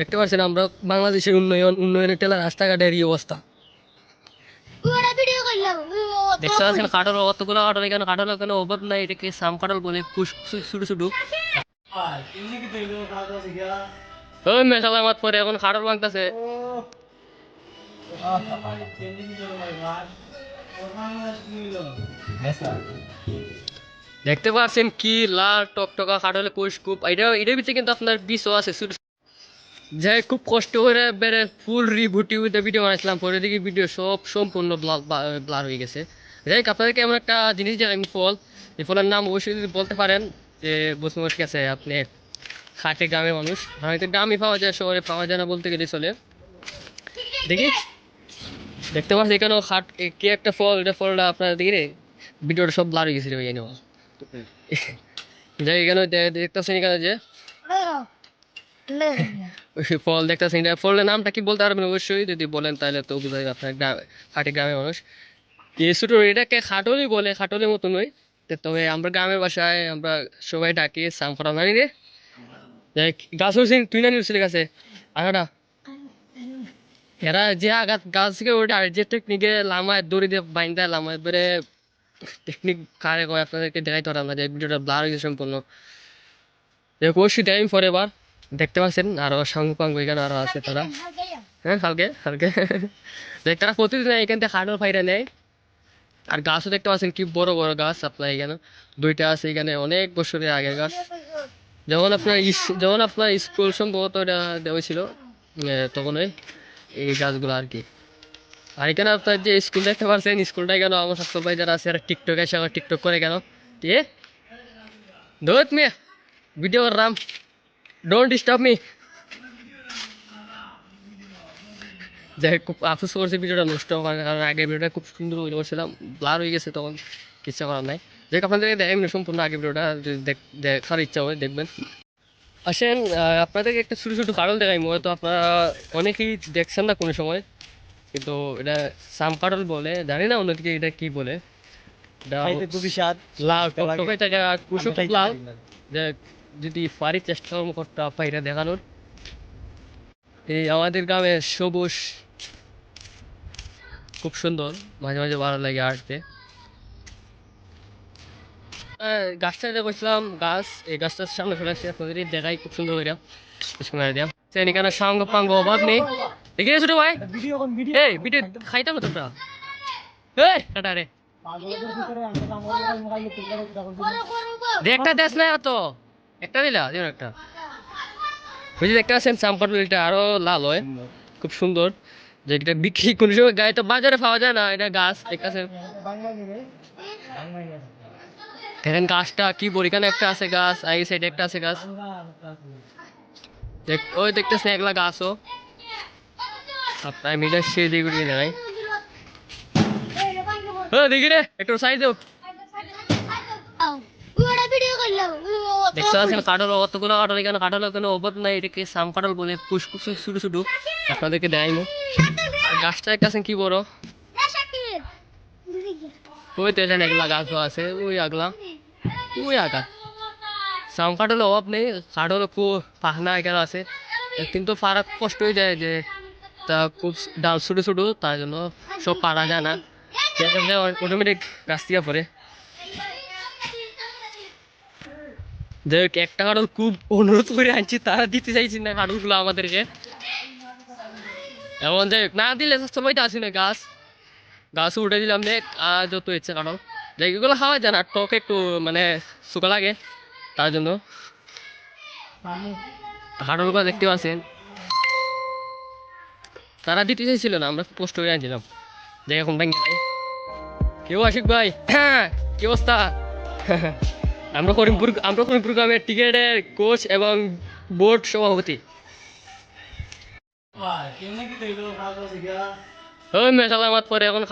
দেখতে পাচ্ছেন আমরা বাংলাদেশের উন্নয়ন উন্নয়নের টেলা রাস্তাঘাটের এই অবস্থা। দেখতে পাচ্ছেন কাঠল কতগুলো কাঠল এখানে? কাঠল এখানে অভাব নাই এটাকে সাম কাঠল বলে কুশ ছোট ছোট ওই মেশালা মাত পরে এখন কাঠল ভাঙতেছে। দেখতে পাচ্ছেন কি লাল টকটকা কাঠলে কোষ কূপ। এটা এটার ভিতরে কিন্তু আপনার বিষও আছে। যাই খুব কষ্ট করে বেড়ে ফুল রিভুটি উইথ ভিডিও বানাইছিলাম। পরে দেখি ভিডিও সব সম্পূর্ণ ব্লার হয়ে গেছে। যাই হোক, আপনাদেরকে এমন একটা জিনিস জানাই ফল এই ফলের নাম অবশ্যই যদি বলতে পারেন যে বসে বসে গেছে আপনি খাটে গ্রামের মানুষ। হয়তো গ্রামে পাওয়া যায় শহরে পাওয়া যায় না বলতে গেলে চলে। দেখি। দেখতে পাচ্ছি এখানেও খাট কি একটা ফল এটা ফলটা আপনার দেখি রে। ভিডিওটা সব ব্লার হয়ে গেছে রে ওই জন্য। যাই এখানে দে- দেখতেছেন এখানে যে ফল দেখতেছেন এটা ফলের নামটা কি বলতে পারবেন অবশ্যই? যদি বলেন তাহলে তো বুঝা যাবে আপনার গ্রাম খাটি গ্রামের মানুষ। এই ছোটো এটাকে খাটলি বলে খাটলের মতো নয়। তবে আমরা গ্রামের বাসায় আমরা সবাই ডাকি সাম করা জানি রে গাছ হয়েছেন তুই না নিউজ গাছে? আগাটা। এরা যে আঘাত গাছ থেকে ওটা যে টেকনিকে লামায় দড়ি দিয়ে বাইন্দা, লামায় এবারে টেকনিক কারে কয় আপনাদেরকে দেখাইতে পারলাম না যে ভিডিওটা ব্লার হয়েছে সম্পূর্ণ। দেখ, অবশ্যই দেখাই পরে এবার দেখতে পাচ্ছেন? আরও সাঙ্গ পাঙ্গ এখানে আরও আছে তারা। হ্যাঁ কালকে কালকে দেখ তারা প্রতিদিন এখান থেকে খাটোর ফাইরা নেয়। আর গাছও দেখতে পাচ্ছেন, কি বড় বড় গাছ আপনার এখানে। দুইটা আছে এখানে, অনেক বছরের আগের গাছ। যখন আপনার যখন আপনার স্কুল সম্ভবত এটা দেওয়া ছিল তখনই এই গাছগুলো আর কি। আর এখানে আপনার যে স্কুল দেখতে পাচ্ছেন, স্কুলটা কেন আমার স্বাস্থ্য ভাই যারা আছে আর টিকটক এসে আমার টিকটক করে কেন? এ দৌড় মেয়ে video Ram don't disturb me যাই হোক, খুব আফসোস করছে ভিডিওটা নষ্ট হওয়ার কারণে। আগের ভিডিওটা খুব সুন্দর হয়ে করছিলাম ব্লার হয়ে গেছে তখন কিছু করার নাই। যাই হোক, আপনাদেরকে দেখেন সম্পূর্ণ আগের ভিডিওটা দেখার ইচ্ছা হয় দেখবেন। আসেন আপনাদেরকে একটা ছোটো ছোটো কারণ দেখাই। হয়তো আপনারা অনেকেই দেখছেন না কোনো সময় কিন্তু এটা সাম কাটল বলে জানি না অন্যদিকে এটা কি বলে। খুবই স্বাদ লাল টকটকে কুসুম যে যদি পারি চেষ্টা করতে পাইরা দেখানোর। এই আমাদের গ্রামে সবুজ খুব সুন্দর মাঝে মাঝে ভালো লাগে হাঁটতে। আহ, গাছটা দেখছিলাম গাছ এই গাছটার সামনে চলে আসছে আপনাদের দেখাই খুব সুন্দর করে শোনা দিলাম এখানে সাঙ্গ পাঙ্গ অভাব নেই। দেখে ছোট ভাই। ভিডিও কোন ভিডিও? এই ভিডিও খাইতাম না তোমরা? এই টাটা রে। দে দেশ নাই তো একটা দিলা দিন একটা। ওই যে দেখতে পাচ্ছেন চাম্পাটুলিটা আরও লাল হয়। খুব সুন্দর। যে এটা বিক্রি কোন সময় গায়ে তো বাজারে পাওয়া যায় না এটা গাছ দেখতেছেন দেখেন গাছটা কি বলি এখানে একটা আছে গাছ আর এই সাইডে একটা আছে গাছ। দেখ ওই দেখতেছেন একলা গাছও আপনার মিটার সে দিকে হ্যাঁ দেখি রে একটু দেও। ভিডিও করলাম দেখতে পাচ্ছেন কাঠল কতগুলো কাঠল এখানে, কাঠল কোনো অভাব নাই, এটাকে সাম কাঠল বলে পুষ্পুষ ছোট ছোট আপনাদেরকে দেখাইমো। আর গাছটা একটা আছে কি বড়? ওই তো এখানে একলা গাছও আছে, ওই আগলা, ওই আগা। সাম কাঠলের অভাব নেই কাঠল খুব পাখনা এখানে আছে। কিন্তু পাড়া কষ্ট হয়ে যায় যে তা খুব ডাল ছোট ছোট, তার জন্য সব পারা যায় না। অটোমেটিক গাছ দিয়ে পড়ে। যাই হোক, একটা কারণ খুব অনুরোধ করে আনছি, তারা দিতে চাইছি না কারণগুলো আমাদেরকে। এমন যাই হোক, না দিলে তো আসি না, গাছ। গাছ উঠে দিলাম, দেখ, আর যত ইচ্ছে কারণ যাই এগুলো খাওয়া যায় না, টক একটু মানে শুকা লাগে, তার জন্য। কারণগুলো দেখতে পাচ্ছেন। তারা দিতে চাইছিল না, আমরা পোস্ট করে আনছিলাম। যাই এখন যাই কেউ আশিক ভাই হ্যাঁ কি অবস্থা? আমরা করিমপুর আমরা করিমপুর গ্রামের কোচ এবং বোর্ড সভাপতি। ওই মেশালা মাত পরে এখন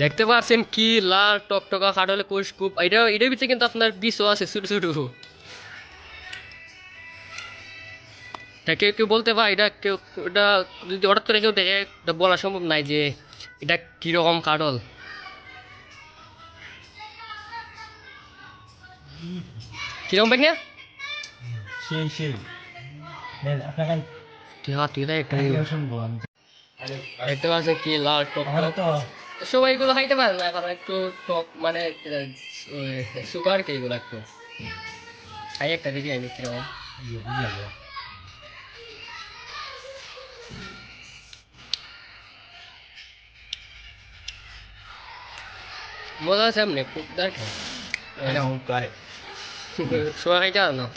দেখতে পাচ্ছেন কি লাল টকটকা খাটলে কোষ কূপ। এটা এটার ভিতরে কিন্তু আপনার বিষও আছে, ছোট ছোট। তা কেউ কেউ বলতে পারে এটা কেউ এটা যদি হঠাৎ করে কেউ দেখে এটা বলা সম্ভব নাই যে এটা কীরকম কাটল। কীরকম ব্যাগ সেই সেই। দেখতে পাচ্ছেন কি লাল টক সবাই এগুলো খাইতে পারে না এখন একটু টক মানে সুগার কে এগুলো একটু। খাই একটা দেখি আমি কীরকম মজা আছে এমনি খুব সবাই না।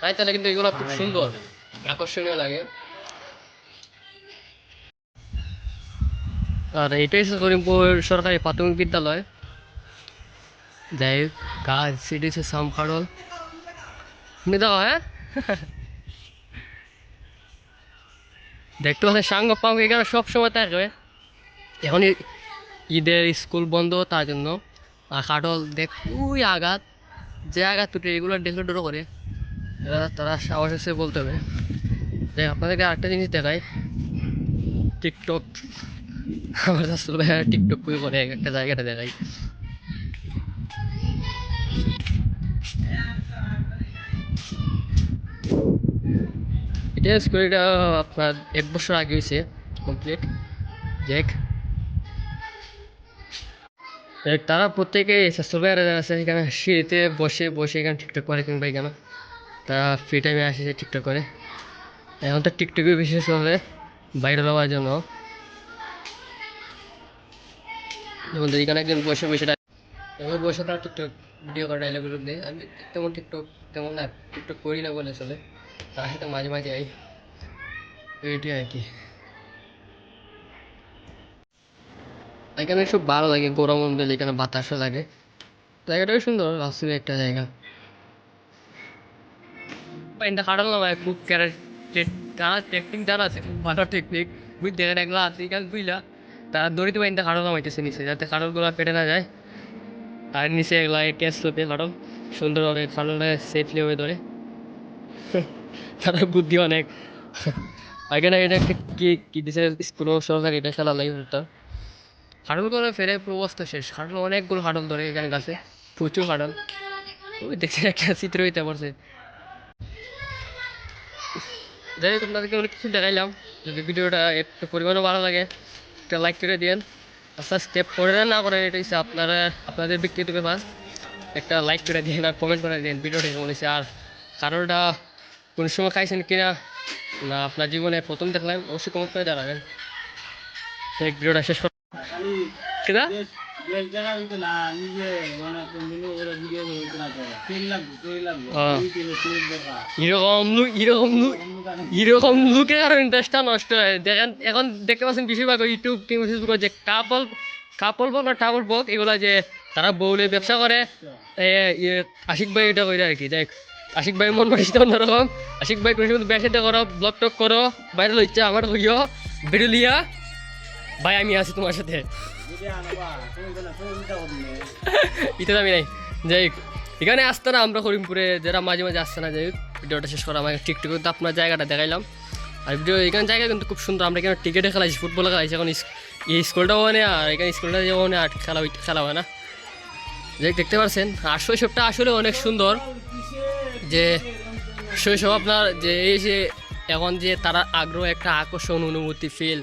তাই তাহলে কিন্তু এগুলো খুব সুন্দর আকর্ষণীয় লাগে। আর এটাই হচ্ছে করিমপুর সরকারি প্রাথমিক বিদ্যালয়। যাই গাছ সেটি হচ্ছে সামখাড়ল শুনে দাও হ্যাঁ? দেখতে পাচ্ছেন সাঙ্গ পাঙ্গ এখানে সবসময় থাকবে এখন ই- ঈদের স্কুল বন্ধ তার জন্য আর কাটল দেখ ওই আঘাত যে আঘাত তুটে এগুলো দেখলে ডরো করে। তারা সাহস এসে বলতে হবে। দেখ আপনাদেরকে আরেকটা জিনিস দেখাই। টিকটক আমার ভাই টিকটক করে করে এক একটা জায়গাটা দেখাই। এটা স্কুলটা আপনার এক বছর আগে হয়েছে কমপ্লিট দেখ, তারা প্রত্যেকে স্বাস্থ্য ভাইয়ারা যারা আছে এখানে সিঁড়িতে বসে বসে এখানে টিকটক করে কিংবা এখানে তারা ফ্রি টাইমে আসে টিকটক করে। এখন তো টিকটকে বিশেষ করে বাইরে যাওয়ার জন্য। যেমন এখানে একজন বসে বসে এবার বসে তারা টিকটক ভিডিও করে ডায়লগুলো দেয়। আমি তেমন টিকটক তেমন না টিকটক করি না বলে চলে। তার সাথে মাঝে মাঝে আই এইটাই আর কি। এখানে খুব ভালো লাগে গরম দিলে এখানে বাতাসও লাগে। জায়গাটাও সুন্দর রাস্তার একটা জায়গা। পাইনটা কাটাল ভাই খুব ক্যারেট তারা টেকনিক জানা আছে খুব ভালো টেকনিক বুঝতে গেলে একলা হাতে কাজ বুঝলা তারা দড়িতে পাইনটা কাটাল নামাইতেছে নিচে যাতে কাটালগুলো পেটে না যায়। আর নিচে এগুলা ক্যাচ লোপে কাটাল সুন্দরভাবে কাটালটা সেফলি হয়ে ধরে। তারা বুদ্ধি অনেক এখানে এটা একটা কি কি দিছে স্কুল সরকারি এটা খেলা লাগে ওটা হাডল করে পুরো অবস্থা শেষ। হাডল অনেকগুলো হাডল ধরে এখানে গাছে প্রচুর হাডল। ওই দেখছি একটা চিত্র হইতে পারছে। যাই হোক, আপনাদেরকে অনেক কিছু দেখাইলাম। যদি ভিডিওটা একটু পরিমাণও ভালো লাগে, একটা লাইক করে দিন সাবস্ক্রাইব করে দেন, না করে এটা হচ্ছে আপনারা, আপনাদের ব্যক্তিগত ব্যাপার। একটা লাইক করে দিন আর কমেন্ট করে দিন ভিডিওটা কেমন হয়েছে। আর কারোটা কোন সময় খাইছেন কিনা, না আপনার জীবনে প্রথম দেখলাম, অবশ্যই কমেন্ট করে জানাবেন। ভিডিওটা শেষ কর নিজে মানে এরকম লুক কারণে ইন্টারেস্টটা নষ্ট হয়। দেখেন এখন দেখতে পাচ্ছেন বেশিরভাগ ইউটিউব কিংবা ফেসবুকে যে কাপল কাপল বল না টাপল বল এগুলা যে তারা বউলে ব্যবসা করে। ইয়ে আশিক ভাই এটা করে আর কি দেখ। আশিক ভাই মন পাইছে অন্যরকম। আশিক ভাই কোনো সময় ব্যবসাটা করো ব্লগ টক করো বাইরে লইছে আমার লইও ভিডিও লিয়া ভাই আমি আছি তোমার সাথে। ইতে আমি নাই। যাই এখানে আসতে না আমরা করিমপুরে যারা মাঝে মাঝে আসতে না যাই হোক, ভিডিওটা শেষ করা আমাকে টিকটকে তো আপনার জায়গাটা দেখাইলাম। আর ভিডিও এখানে জায়গা কিন্তু খুব সুন্দর আমরা এখানে ক্রিকেটে খেলাইছি ফুটবলে খেলাইছি এখন এই স্কুলটাও মানে আর এখানে স্কুলটা যেমন মানে আর খেলা খেলা হয় না। যাই দেখতে পাচ্ছেন আর শৈশবটা আসলে অনেক সুন্দর যে শৈশব আপনার যে এই যে এখন যে তারা আগ্রহ একটা আকর্ষণ অনুভূতি ফিল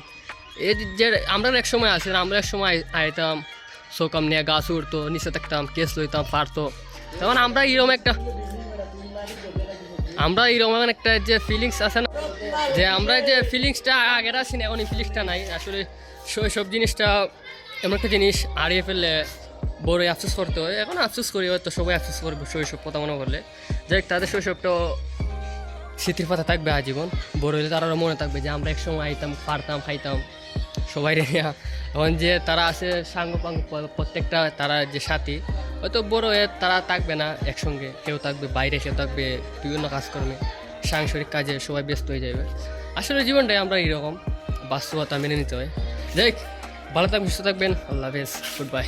এই যে- আমরা এক সময় আছি আমরা এক সময় আইতাম শোকাম নিয়ে গাছ উঠতো নিচে থাকতাম, কেস লইতাম পারতো তখন আমরা এরকম একটা আমরা এরকম একটা যে ফিলিংস আছে না, যে আমরা যে ফিলিংসটা আগের আছি না, এখন এই ফিলিংসটা নাই। আসলে শৈশব জিনিসটা এমন একটা জিনিস, হারিয়ে ফেললে বড়ই আফসোস করতে হয়। এখন আফসোস করি, হয়তো সবাই আফসোস করবে শৈশব কথা মনে করলে যাই তাদের শৈশবটা স্মৃতির পাতা থাকবে আজীবন। বড় হলে তারা মনে থাকবে যে আমরা একসময় আইতাম পারতাম খাইতাম। সবাই রে এখন যে তারা আছে, সাঙ্গ পাঙ্গ প্রত্যেকটা তারা যে সাথী, হয়তো বড় হয়ে তারা থাকবে না একসঙ্গে, কেউ থাকবে বাইরে, কেউ থাকবে বিভিন্ন কাজকর্মে, সাংসারিক কাজে সবাই ব্যস্ত হয়ে যাবে। আসলে জীবনটাই আমরা এইরকম, বাস্তবতা মেনে নিতে হয়। যাই ভালো থাকবেন, সুস্থ থাকবেন, আল্লাহ হাফেজ গুড বাই